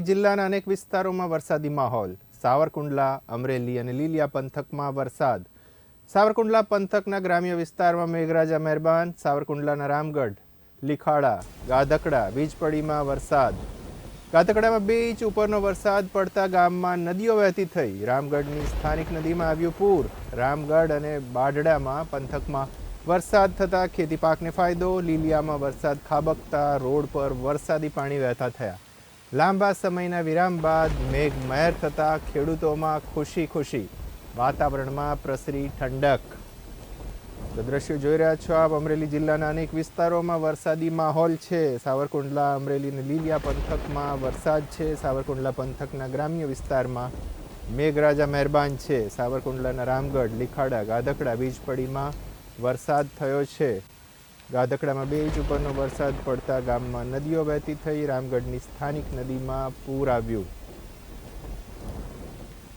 જિલ્લાના અનેક વિસ્તારોમાં વરસાદી માહોલ. સાવરકુંડલા, અમરેલી અને લીલિયા પંથકમાં વરસાદ. સાવરકુંડલા પંથકના ગ્રામ્ય વિસ્તારમાં મેઘરાજા મહેરબાન, સાવરકુંડલાના રામગઢ, લીખાડા, ગાધકડા, વીજપડીમાં વરસાદ. ગાધકડામાં બે ઇંચ ઉપરનો વરસાદ પડતા ગામમાં નદીઓ વહેતી થઈ. રામગઢની સ્થાનિક નદીમાં આવ્યું પૂર. રામગઢ અને બાઢડામાં પંથકમાં વરસાદ થતાં ખેતી પાકને ફાયદો, લીલિયામાં વરસાદ ખાબકતા, રોડ પર વરસાદી પાણી વહેતા થયા. લાંબા સમયના વિરામ બાદ મેઘ મહેર થતાં ખેડૂતોમાં ખુશી ખુશી. વાતાવરણમાં પ્રસરી ઠંડક. તો દ્રશ્યો જોઈ રહ્યા છો આપ. અમરેલી જિલ્લાના અનેક વિસ્તારોમાં વરસાદી માહોલ છે. સાવરકુંડલા, અમરેલી અને લીલિયા પંથકમાં વરસાદ છે. સાવરકુંડલા પંથકના ગ્રામ્ય વિસ્તારમાં મેઘરાજા મહેરબાન છે. સાવરકુંડલાના રામગઢ, લીખાડા ગાધકડા વીજપડીમાં વરસાદ થયો છે. ગાધકડામાં બે ઇંચ ઉપરનો વરસાદ પડતા ગામમાં નદીઓ વહેતી થઈ, રામગઢની સ્થાનિક નદીમાં પૂર આવ્યું.